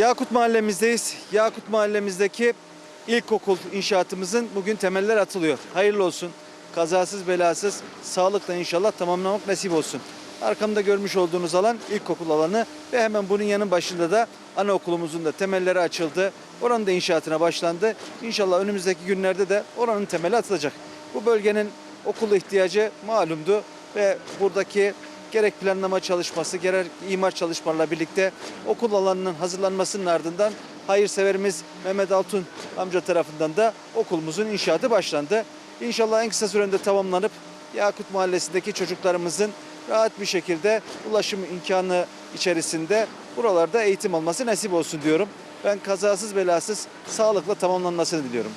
Yakut mahallemizdeyiz. Yakut mahallemizdeki ilkokul inşaatımızın bugün temeller atılıyor. Hayırlı olsun. Kazasız belasız sağlıkla inşallah tamamlamak nasip olsun. Arkamda görmüş olduğunuz alan ilkokul alanı ve hemen bunun yanın başında da anaokulumuzun da temelleri açıldı. Oranın da inşaatına başlandı. İnşallah önümüzdeki günlerde de oranın temeli atılacak. Bu bölgenin okul ihtiyacı malumdu ve buradaki gerek planlama çalışması, gerek imar çalışmalarla birlikte okul alanının hazırlanmasının ardından hayırseverimiz Mehmet Altun amca tarafından da okulumuzun inşaatı başlandı. İnşallah en kısa sürede tamamlanıp Yakut Mahallesi'ndeki çocuklarımızın rahat bir şekilde ulaşım imkanı içerisinde buralarda eğitim alması nasip olsun diyorum. Ben kazasız belasız sağlıkla tamamlanmasını diliyorum.